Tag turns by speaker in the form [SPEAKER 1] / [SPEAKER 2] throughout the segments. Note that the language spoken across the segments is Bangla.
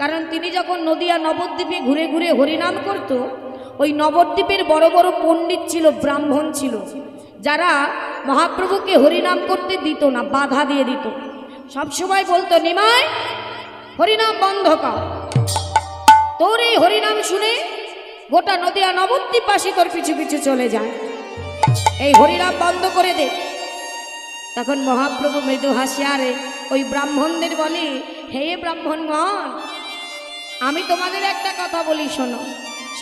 [SPEAKER 1] কারণ তিনি যখন নদিয়া নবদ্বীপে ঘুরে ঘুরে হরিনাম করত ওই নবদ্বীপের বড় বড় পণ্ডিত ছিল ব্রাহ্মণ ছিল যারা মহাপ্রভুকে হরিনাম করতে দিত না বাধা দিয়ে দিত সবসময় বলতো নিমায় হরিনাম বন্ধ কর তোর এই হরিনাম শুনে গোটা নদিয়া নবদ্বীপ পাশে তোর পিছু পিছু চলে যায় এই হরিনাম বন্ধ করে দে তখন মহাপ্রভু মৃদু হাসিয়ারে ওই ব্রাহ্মণদের বলে হে ব্রাহ্মণগণ আমি তোমাদের একটা কথা বলি শোনো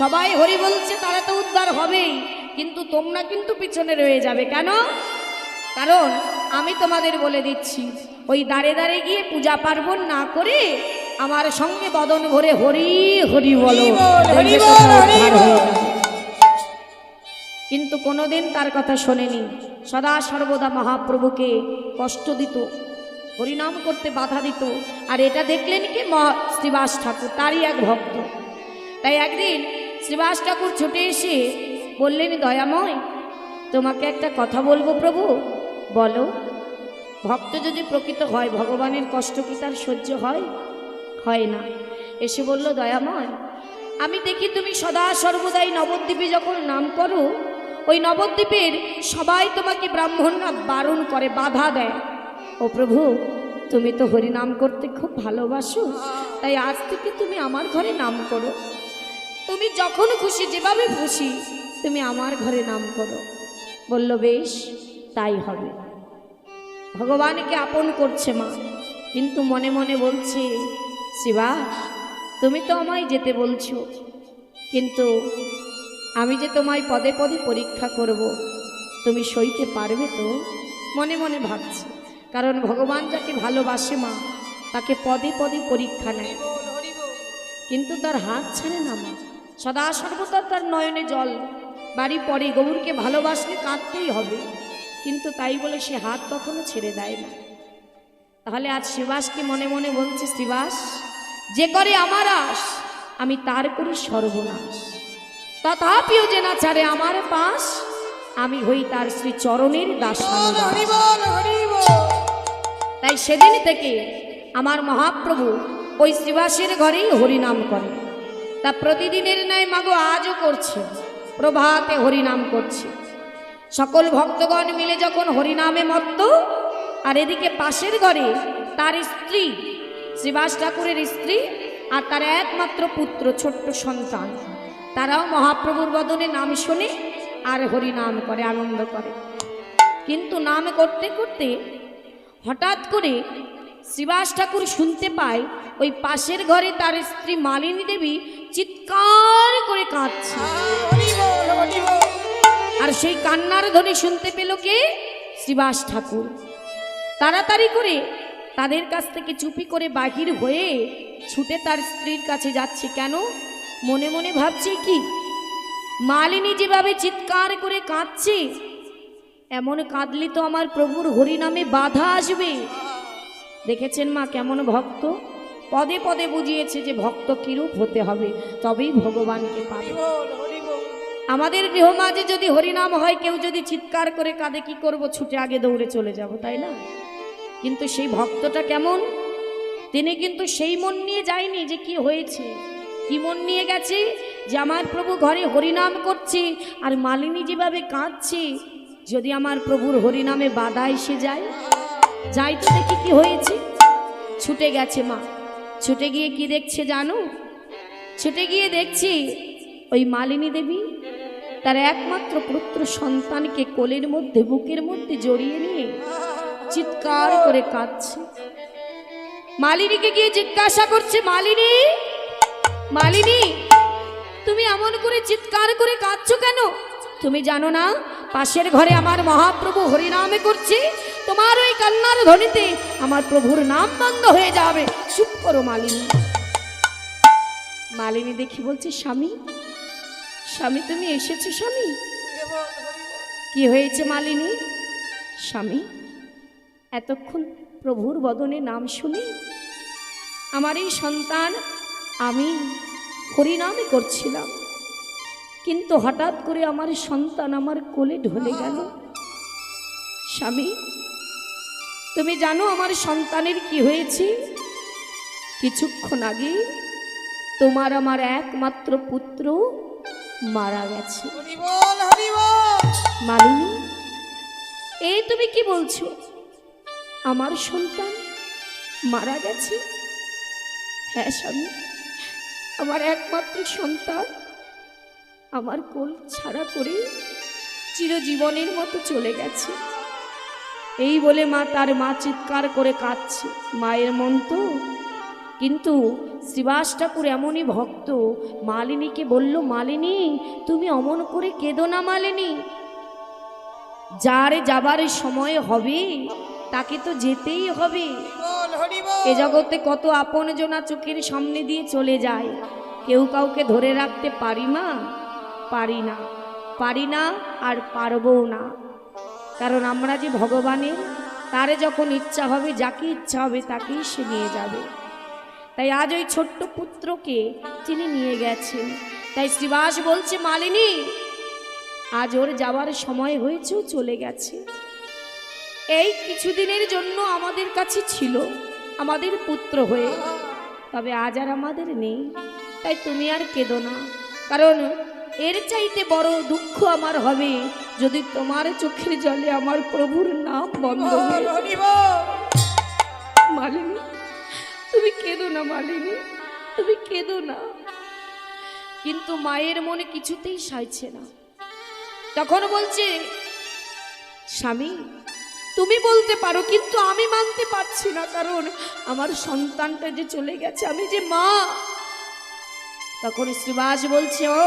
[SPEAKER 1] সবাই হরি বলছে তারা তো উদ্ধার হবেই কিন্তু তোমরা কিন্তু পিছনে রয়ে যাবে কেন কারণ আমি তোমাদের বলে দিচ্ছি ওই দাঁড়ে দাঁড়ে গিয়ে পূজা পার্বণ না করে আমার সঙ্গে বদন ভরে হরি হরি বলো কিন্তু কোনোদিন তার কথা শোনেনি সদা সর্বদা মহাপ্রভুকে কষ্ট দিত হরিনাম করতে বাধা দিত আর এটা দেখলেন কি শ্রীবাস ঠাকুর তারই এক ভক্ত তাই একদিন শ্রীবাস ঠাকুর ছুটে এসে বললেন দয়াময় তোমাকে একটা কথা বলবো প্রভু বলো ভক্ত যদি প্রকৃত হয় ভগবানের কষ্ট কি তার সহ্য হয় হয় না এসে বলল দয়াময় আমি দেখি তুমি সদা সর্বদাই নবদ্বীপে যখন নাম করো ওই নবদ্বীপের সবাই তোমাকে ব্রাহ্মণরা বারণ করে বাধা দেয় ও প্রভু তুমি তো হরিনাম করতে খুব ভালোবাসো তাই আজ থেকে তুমি আমার ঘরে নাম করো তুমি যখন খুশি যেভাবে খুশি তুমি আমার ঘরে নাম করো বলল বেশ তাই হবে ভগবানকে আপন করছে মা কিন্তু মনে মনে বলছে শিবা তুমি তো আমায় যেতে বলছো কিন্তু আমি যে তোমায় পদে পদে পরীক্ষা করব তুমি সইতে পারবে তো মনে মনে ভাবছি কারণ ভগবান যাকে ভালোবাসে মা তাকে পদে পদে পরীক্ষা নেয় কিন্তু তার হাত ছাড়ে না মা সদা সর্বদা তার নয়নে জল বাড়ি পরে গৌরকে ভালোবাসলে কাঁদতেই হবে কিন্তু তাই বলে সে হাত কখনো ছেড়ে দেয় না তাহলে আজ শিবাসকে মনে মনে বলছে শিবাস যে করে আমার আস আমি তার করি সর্বনাশ তথাপিও যে না ছাড়ে আমার পাশ আমি হই তার শ্রী চরণের দাস হরিব হরিব তাই সেদিন থেকে আমার মহাপ্রভু ওই শ্রীবাসীর ঘরেই হরিনাম করে তা প্রতিদিনের ন্যায় মাগো আজও করছে প্রভাতে হরিনাম করছে সকল ভক্তগণ মিলে যখন হরিনামে মত্ত আর এদিকে পাশের ঘরে তার স্ত্রী শ্রীবাস ঠাকুরের স্ত্রী আর তার একমাত্র পুত্র ছোট্ট সন্তান তারাও মহাপ্রভুর বদনে নাম শোনে আর হরিনাম করে আনন্দ করে কিন্তু নাম করতে করতে হঠাৎ করে শ্রীবাস ঠাকুর শুনতে পায় ওই পাশের ঘরে তার স্ত্রী মালিনী দেবী চিৎকার করে কাঁদছে আর সেই কান্নার ধ্বনি শুনতে পেল কে শ্রীবাস ঠাকুর তাড়াতাড়ি করে তাদের কাছ থেকে চুপি করে বাহির হয়ে ছুটে তার স্ত্রীর কাছে যাচ্ছে কেন মনে মনে ভাবছে কি মালিনী যেভাবে চিৎকার করে কাঁদছে এমন কাঁদলে তো আমার প্রভুর হরিনামে বাধা আসবে দেখেছেন মা কেমন ভক্ত পদে পদে বুঝিয়েছে যে ভক্ত কিরূপ হতে হবে তবেই ভগবানকে পাবে আমাদের গৃহমাঝে যদি হরিনাম হয় কেউ যদি চিৎকার করে কাঁদে কি করব ছুটে আগে দৌড়ে চলে যাব তাই না কিন্তু সেই ভক্তটা কেমন তিনি কিন্তু সেই মন নিয়ে যায়নি যে কি হয়েছে কি মন নিয়ে গেছে যে আমার প্রভু ঘরে হরিনাম করছে আর মালিনী যেভাবে কাঁদছে যদি আমার প্রভুর হরিনামে বাধা এসে যায় যাই তো দেখি কি হয়েছে ছুটে গেছে মা ছুটে গিয়ে কি দেখছে জানো ছুটে গিয়ে দেখছি ওই মালিনী দেবী তার একমাত্র পুত্র সন্তানকে কোলের মধ্যে বুকের মধ্যে জড়িয়ে নিয়ে চিৎকার করে কাঁদছে মালিনীকে গিয়ে জিজ্ঞাসা করছে মালিনী মালিনী তুমি এমন করে চিৎকার করে কাঁদছো কেন তুমি জানো না পাশের ঘরে আমার মহাপ্রভু হরিনামে করছি তোমার ওই কান্নার ধ্বনিতে আমার প্রভুর নাম বন্ধ হয়ে যাবে চুপ করো মালিনী মালিনী দেখি বলছে স্বামী স্বামী তুমি এসেছো স্বামী কি হয়েছে মালিনী স্বামী এতক্ষণ প্রভুর বদনে নাম শুনি আমার এই সন্তান আমি হরিনামে করছিলাম কিন্তু হঠাৎ করে আমার সন্তান আমার কোলে ঢলে গেল স্বামী তুমি জানো আমার সন্তানের কি হয়েছে কিছুক্ষণ আগে তোমার আমার একমাত্র পুত্র মারা গেছে মালিনী এই তুমি কি বলছো আমার সন্তান মারা গেছে হ্যাঁ স্বামী আমার একমাত্র সন্তান আমার কোল ছাড়া করে চিরজীবনের মতো চলে গেছে এই বলে মা তার মা চিৎকার করে কাঁদছে মায়ের মন তো কিন্তু শ্রীবাস ঠাকুর এমনই ভক্ত মালিনীকে বলল মালিনী তুমি অমন করে কেঁদো না মালিনী যার যাবার সময় হবে তাকে তো যেতেই হবে এ জগতে কত আপনজনা চোখের সামনে দিয়ে চলে যায় কেউ কাউকে ধরে রাখতে পারি মা পারি না পারি না আর পারবও না কারণ আমরা যে ভগবানের তারে যখন ইচ্ছা হবে যাকে ইচ্ছা হবে তাকেই সে নিয়ে যাবে তাই আজ ওই ছোট্ট পুত্রকে তিনি নিয়ে গেছেন তাই শ্রীবাস বলছে মালিনী আজ ওর যাওয়ার সময় হয়েছেও চলে গেছে এই কিছুদিনের জন্য আমাদের কাছে ছিল আমাদের পুত্র হয়ে তবে আজ আর আমাদের নেই তাই তুমি আর কেঁদো না কারণ এর চাইতে বড় দুঃখ আমার হবে যদি তোমার চোখের জলে আমার প্রভুর নাম বন্ধ মালিনী তুমি কেঁদো না মালিনী তুমি কেঁদো না কিন্তু মায়ের মনে কিছুতেই সাইছে না তখন বলছে স্বামী তুমি বলতে পারো কিন্তু আমি মানতে পারছি না কারণ আমার সন্তানটা যে চলে গেছে আমি যে মা তখন শ্রীবাস বলছে ও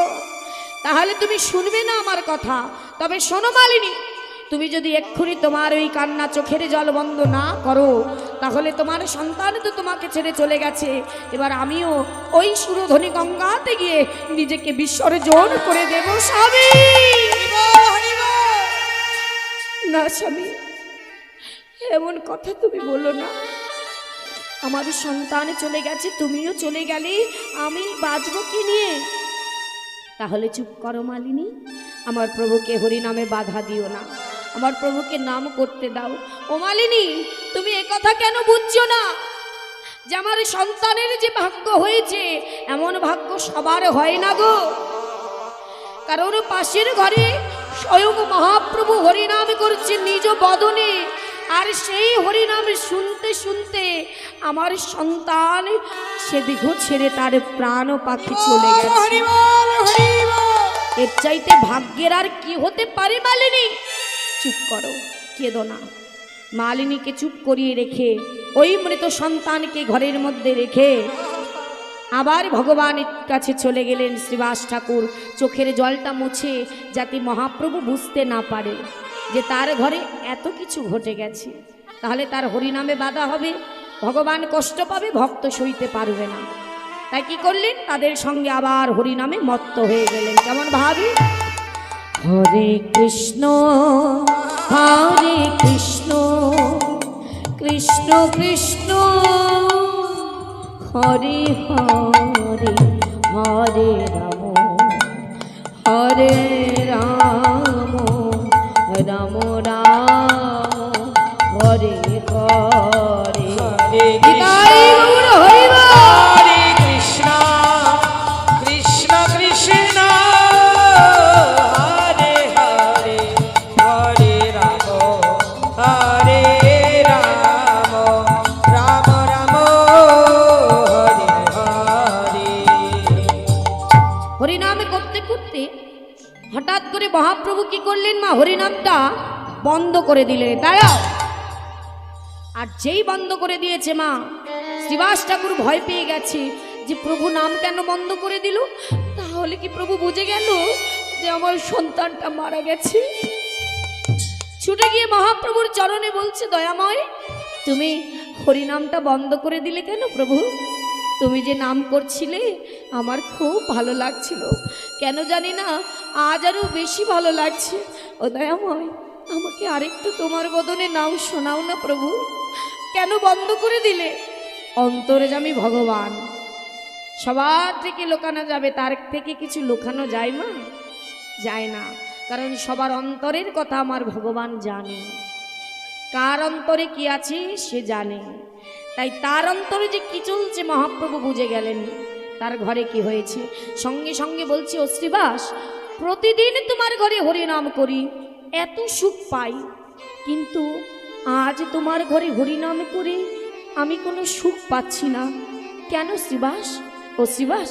[SPEAKER 1] তাহলে তুমি শুনবে না আমার কথা তবে শোনো মালিনী তুমি যদি এক্ষুনি তোমার ওই কান্না চোখের জল বন্ধ না করো তাহলে তোমার সন্তান তো তোমাকে ছেড়ে চলে গেছে এবার আমিও ওই সুরধনি গঙ্গাতে গিয়ে নিজেকে বিশ্বরে জোর করে দেব স্বামী না স্বামী এমন কথা তুমি বলো না আমার সন্তান চলে গেছে তুমিও চলে গেলে আমি বাঁচবো কি নিয়ে তাহলে চুপ করো মালিনী আমার প্রভুকে হরিনামে বাধা দিও না আমার প্রভুকে নাম করতে দাও ও মালিনী তুমি কথা কেন বুঝছো না যে আমার সন্তানের যে ভাগ্য হয়েছে এমন ভাগ্য সবার হয় না গো কারণ পাশের ঘরে স্বয়ং মহাপ্রভু হরিনাম করছে নিজ বদনে আর সেই হরিনাম শুনতে শুনতে আমার সন্তান সে দীঘ ছেড়ে তার প্রাণ পাখি চলে গেছে এর চাইতে ভাগ্যের আর কি হতে পারে মালিনী চুপ করো কেঁদো না মালিনীকে চুপ করিয়ে রেখে ওই মৃত সন্তানকে ঘরের মধ্যে রেখে আবার ভগবানের কাছে চলে গেলেন শ্রীবাস ঠাকুর চোখের জলটা মুছে যাতে মহাপ্রভু বুঝতে না পারে যে তার ঘরে এত কিছু ঘটে গেছে তাহলে তার হরিনামে বাধা হবে ভগবান কষ্ট পাবে ভক্ত সইতে পারবে না তাই কি করলেন তাদের সঙ্গে আবার হরি নামে মত্ত হয়ে গেলেন কেমন ভাবি
[SPEAKER 2] হরে কৃষ্ণ হরে কৃষ্ণ কৃষ্ণ কৃষ্ণ হরে হরে হরে রাম হরে রাম রাম রাম হরে হরে
[SPEAKER 1] একদিন মা হরিনামটা বন্ধ করে দিলে তাই আর যেই বন্ধ করে দিয়েছে মা শ্রীবাস ঠাকুর ভয় পেয়ে গেছে যে প্রভু নাম কেন বন্ধ করে দিল তাহলে কি প্রভু বুঝে গেল যে আমার সন্তানটা মারা গেছে ছুটে গিয়ে মহাপ্রভুর চরণে বলছে দয়াময় তুমি হরিনামটা বন্ধ করে দিলে কেন প্রভু তুমি যে নাম করছিলে আমার খুব ভালো লাগছিল কেন জানি না আজ আরও বেশি ভালো লাগছে ও দয়াময় আমাকে আরেকটু তোমার বদনে নাও শোনাও না প্রভু কেন বন্ধ করে দিলে অন্তরে যামি ভগবান সবার থেকে লোকানো যাবে তার থেকে কিছু লোকানো যায় মা যায় না কারণ সবার অন্তরের কথা আমার ভগবান জানে কার অন্তরে কি আছে সে জানে তাই তার অন্তরে যে কি চলছে মহাপ্রভু বুঝে গেলেন তার ঘরে কি হয়েছে সঙ্গে সঙ্গে বলছি ও শ্রীবাস প্রতিদিন তোমার ঘরে হরিনাম করি এত সুখ পাই কিন্তু আজ তোমার ঘরে হরিনাম করে আমি কোনো সুখ পাচ্ছি না কেন শ্রীবাস ও শ্রীবাস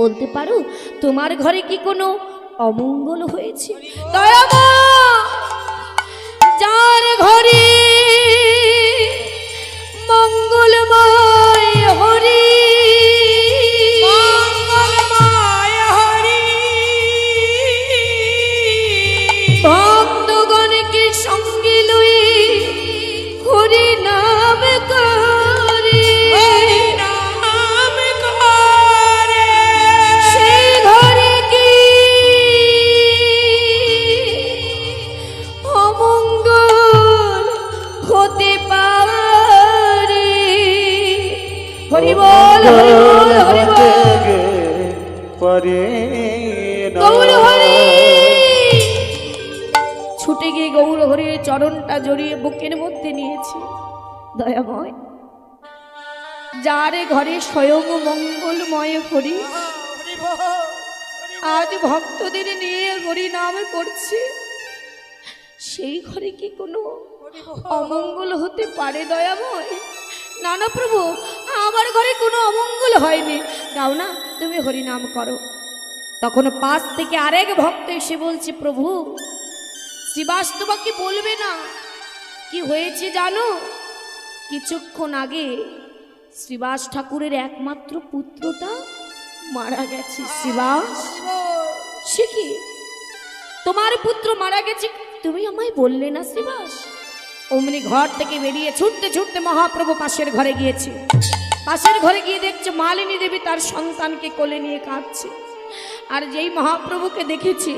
[SPEAKER 1] বলতে পারো তোমার ঘরে কি কোনো অমঙ্গল হয়েছে যার ঘরে মঙ্গলময়
[SPEAKER 2] হরে গৌর হরে
[SPEAKER 1] ছুটে গিয়ে গৌর হরির চরণটা জড়িয়ে বুকের মধ্যে নিয়েছি দয়াময় যারে ঘরে স্বয়ং মঙ্গলময় হরি আজ ভক্তদের নিয়ে হরি নাম করছে সেই ঘরে কি কোনো অমঙ্গল হতে পারে দয়াময় না না প্রভু আমার ঘরে কোনো অমঙ্গল হয়নি দাও না তুমি হরিনাম করো তখন পাশ থেকে আরেক ভক্ত এসে বলছে প্রভু শ্রীবাস কি বলবে না কি হয়েছে জানো কিছুক্ষণ আগে শ্রীবাস ঠাকুরের একমাত্র পুত্রটা মারা গেছে শ্রীবাস সে কি তোমার পুত্র মারা গেছে তুমি আমায় বললে না শ্রীবাস অমনি ঘর থেকে বেরিয়ে ছুটতে ছুটতে মহাপ্রভু পাশের ঘরে গিয়েছে পাশের ঘরে গিয়ে দেখছে মালিনী দেবী তার সন্তানকে কোলে নিয়ে কাঁদছে আর যেই মহাপ্রভুকে দেখেছে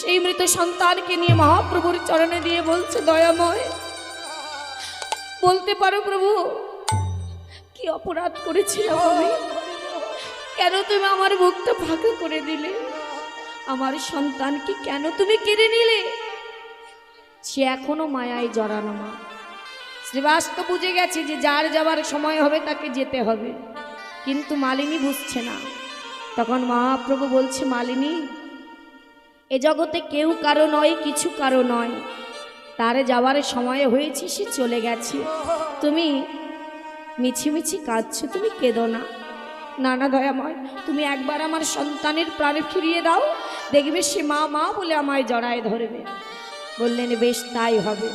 [SPEAKER 1] সেই মৃত সন্তানকে নিয়ে মহাপ্রভুর চরণে দিয়ে বলছে দয়াময় বলতে পারো প্রভু কি অপরাধ করেছিলাম কেন তুমি আমার মুখটা ফাঁকা করে দিলে আমার সন্তানকে কেন তুমি কেড়ে নিলে সে এখনও মায়ায় জড়ানো মা শ্রীবাস্তব বুঝে গেছে যে যার যাওয়ার সময় হবে তাকে যেতে হবে কিন্তু মালিনী বুঝছে না তখন মহাপ্রভু বলছে মালিনী এ জগতে কেউ কারো নয় কিছু কারো নয় তারে যাওয়ার সময় হয়েছে সে চলে গেছে তুমি মিছিমিছি কাঁদছ তুমি কেঁদো না নানা দয়াময় তুমি একবার আমার সন্তানের প্রাণে ফিরিয়ে দাও দেখবে সে মা মা বলে আমায় জড়ায় ধরবে বললেন বেশ তাই হবে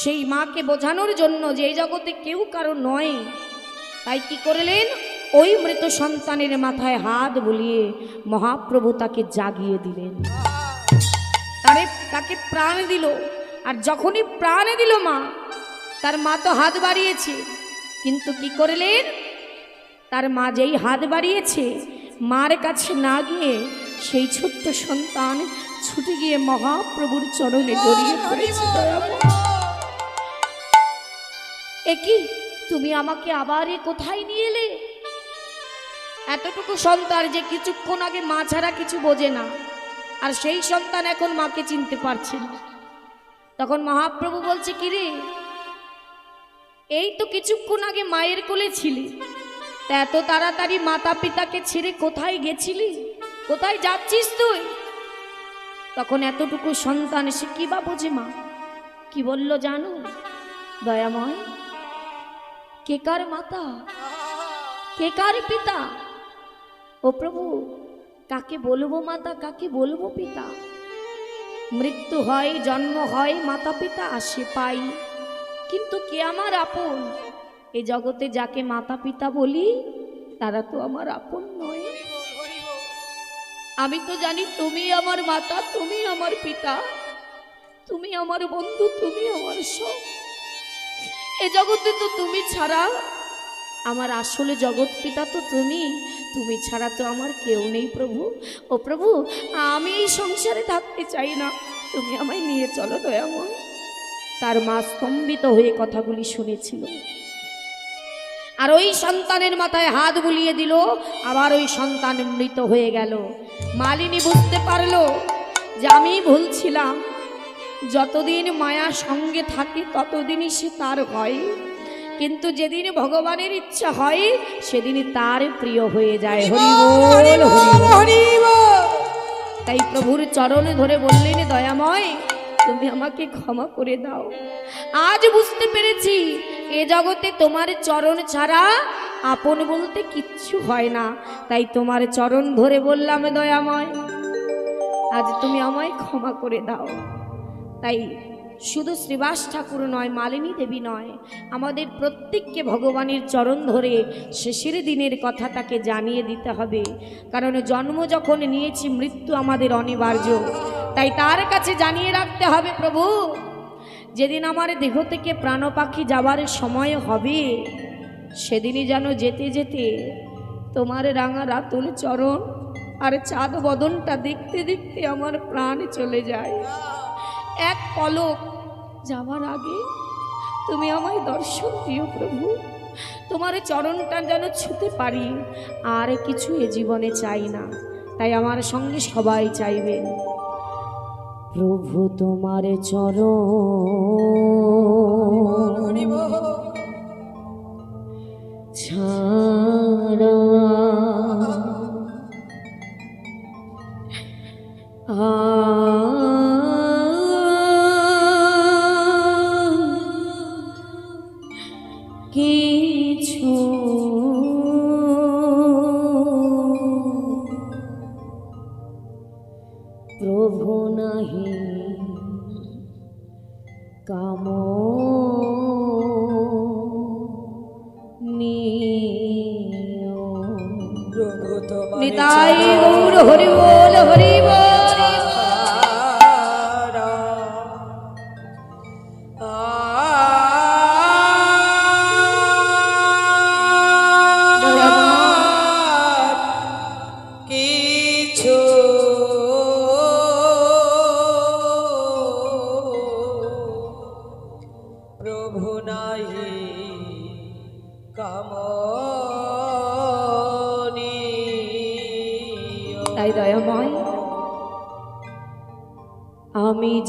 [SPEAKER 1] সেই মাকে বোঝানোর জন্য যে এই জগতে কেউ কারো নয় তাই কি করলেন ওই মৃত সন্তানের মাথায় হাত বলিয়ে মহাপ্রভু তাকে জাগিয়ে দিলেন তারে তাকে প্রাণ দিল আর যখনই প্রাণে দিল মা তার মা তো হাত বাড়িয়েছে কিন্তু কি করলেন তার মা যেই হাত বাড়িয়েছে মার কাছে না গিয়ে সেই ছোট্ট সন্তান ছুটে গিয়ে মহাপ্রভুর চরণে জড়িয়ে পড়েছি একি তুমি আমাকে আবার এ কোথায় নিয়ে এলে এতটুকু সন্তান যে কিছুক্ষণ আগে মা ছাড়া কিছু বোঝে না আর সেই সন্তান এখন মাকে চিনতে পারছে না তখন মহাপ্রভু বলছে কিরে এই তো কিছুক্ষণ আগে মায়ের কোলে ছিলি তা এত তাড়াতাড়ি মাতা পিতাকে ছেড়ে কোথায় গেছিলি কোথায় যাচ্ছিস তুই তখন এতটুকু সন্তান সে কি বা বোঝে মা কি বলল জানো দয়াময় কে কার মাতা কে কার পিতা ও প্রভু কাকে বলবো মাতা কাকে বলবো পিতা মৃত্যু হয় জন্ম হয় মাতা পিতা আসে পাই কিন্তু কে আমার আপন এ জগতে যাকে মাতা পিতা বলি তারা তো আমার আপন নয় আমি তো জানি তুমি আমার মাতা তুমি আমার পিতা তুমি আমার বন্ধু তুমি আমার সব এ জগতে তো তুমি ছাড়া আমার আসলে জগৎ পিতা তো তুমি তুমি ছাড়া তো আমার কেউ নেই প্রভু ও প্রভু আমি এই সংসারে থাকতে চাই না তুমি আমায় নিয়ে চলো দয়াময় তার মা স্তম্ভিত হয়ে কথাগুলি শুনেছিল আর ওই সন্তানের মাথায় হাত বুলিয়ে দিল আবার ওই সন্তান মৃত হয়ে গেল মালিনী বুঝতে পারল যে আমি ভুলছিলাম যতদিন মায়া সঙ্গে থাকে ততদিনই সে তার হয় কিন্তু যেদিন ভগবানের ইচ্ছা হয় সেদিনই তার প্রিয় হয়ে যায় তাই প্রভুর চরণে ধরে বললেন দয়াময় তুমি আমাকে ক্ষমা করে দাও আজ বুঝতে পেরেছি এ জগতে তোমার চরণ ছাড়া আপন বলতে কিচ্ছু হয় না তাই তোমার চরণ ধরে বললাম দয়াময় আজ তুমি আমায় ক্ষমা করে দাও তাই শুধু শ্রীবাস ঠাকুর নয় মালিনী দেবী নয় আমাদের প্রত্যেককে ভগবানের চরণ ধরে শেষের দিনের কথা তাকে জানিয়ে দিতে হবে কারণ জন্ম যখন নিয়েছি মৃত্যু আমাদের অনিবার্য তাই তার কাছে জানিয়ে রাখতে হবে প্রভু যেদিন আমার দেহ থেকে প্রাণ পাখি যাওয়ার সময় হবে সেদিনই যেন যেতে যেতে তোমার রাঙা রাতুল চরণ আর চাঁদ বদনটা দেখতে দেখতে আমার প্রাণ চলে যায় এক পলক যাওয়ার আগে তুমি আমায় দর্শন দিও প্রভু তোমার চরণটা যেন ছুতে পারি আর কিছু এ জীবনে চাই না তাই আমার সঙ্গে সবাই চাইবে
[SPEAKER 2] প্রভু তোমার চরণ 强。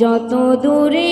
[SPEAKER 1] যত দূরে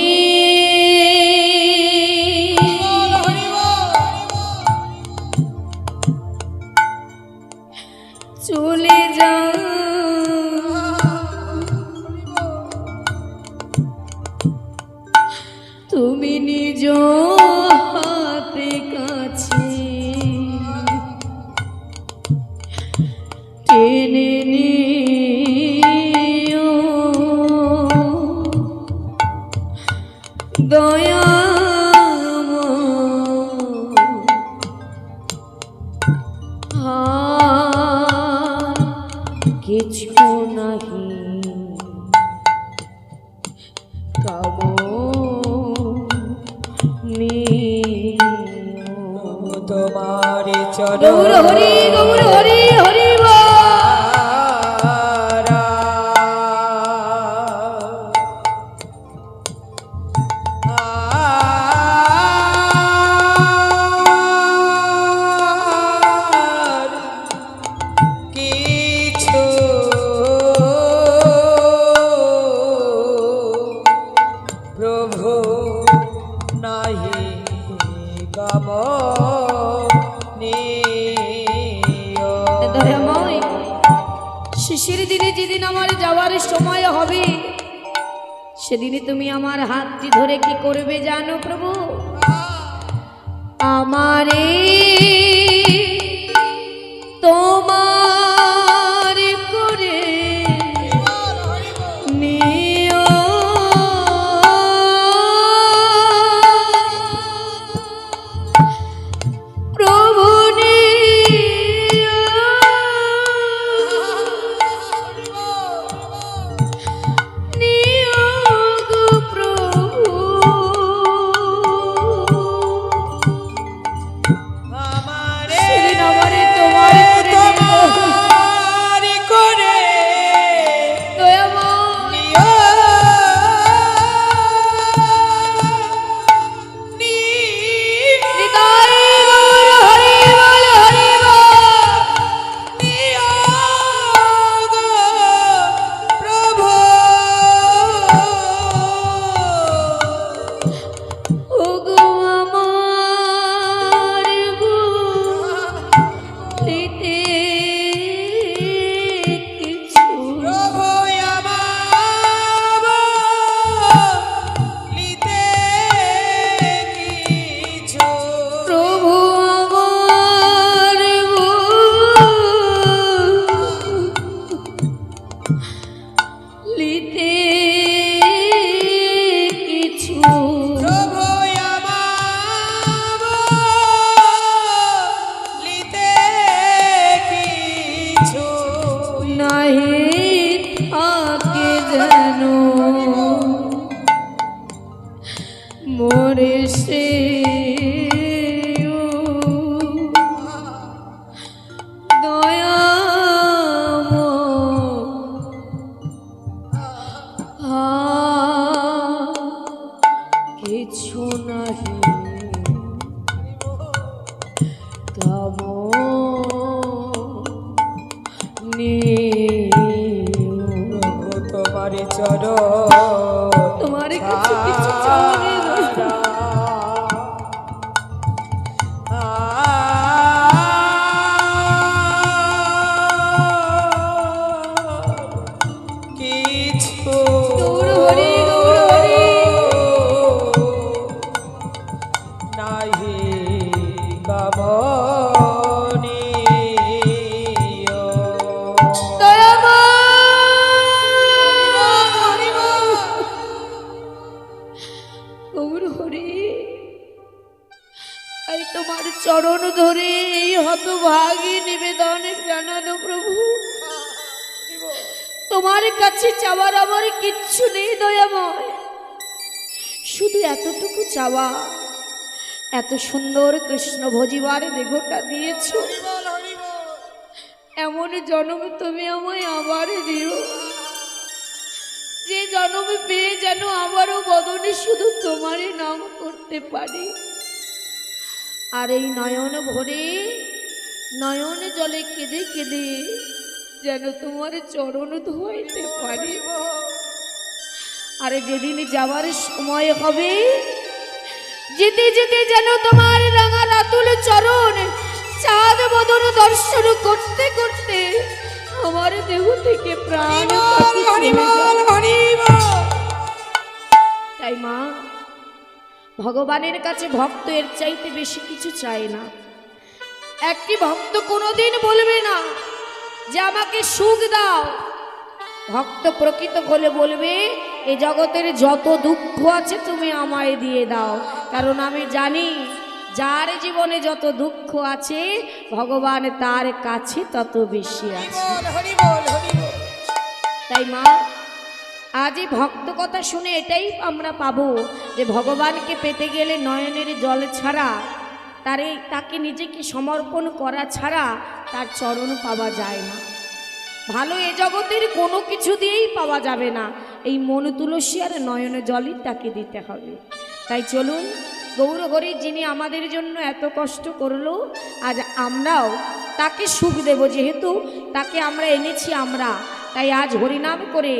[SPEAKER 1] ধরে কি করবে জানো প্রভু আমারে Moreci. কাছে চাওয়ার আমার কিচ্ছু নেই দয়াময় শুধু এতটুকু চাওয়া এত সুন্দর কৃষ্ণ ভজিবার দেহটা দিয়েছ এমন জনম তুমি আমায় আবার দিও যে জনম পেয়ে যেন আমারও বদনে শুধু তোমারই নাম করতে পারে আর এই নয়ন ভরে নয়ন জলে কেঁদে কেঁদে যেন তোমার চরণ ধইতে পারি আর যেদিন যাওয়ার সময় হবে যেতে যেতে যেন তোমার রাঙা রাতুল চরণ চাঁদ বদন দর্শন করতে করতে আমার দেহ থেকে প্রাণ তাই মা ভগবানের কাছে ভক্ত এর চাইতে বেশি কিছু চায় না একটি ভক্ত কোনোদিন বলবে না যে আমাকে সুখ দাও ভক্ত প্রকৃত হলে বলবে এ জগতের যত দুঃখ আছে তুমি আমায় দিয়ে দাও কারণ আমি জানি যার জীবনে যত দুঃখ আছে ভগবান তার কাছে তত বেশি আছে তাই মা আজ এই ভক্ত কথা শুনে এটাই আমরা পাবো যে ভগবানকে পেতে গেলে নয়নের জল ছাড়া তার এই তাকে নিজেকে সমর্পণ করা ছাড়া তার চরণ পাওয়া যায় না ভালো এ জগতের কোনো কিছু দিয়েই পাওয়া যাবে না এই মন তুলসী আর নয়নে জলই তাকে দিতে হবে তাই চলুন গৌরহরি যিনি আমাদের জন্য এত কষ্ট করলো আজ আমরাও তাকে সুখ দেব যেহেতু তাকে আমরা এনেছি আমরা তাই আজ হরিনাম করে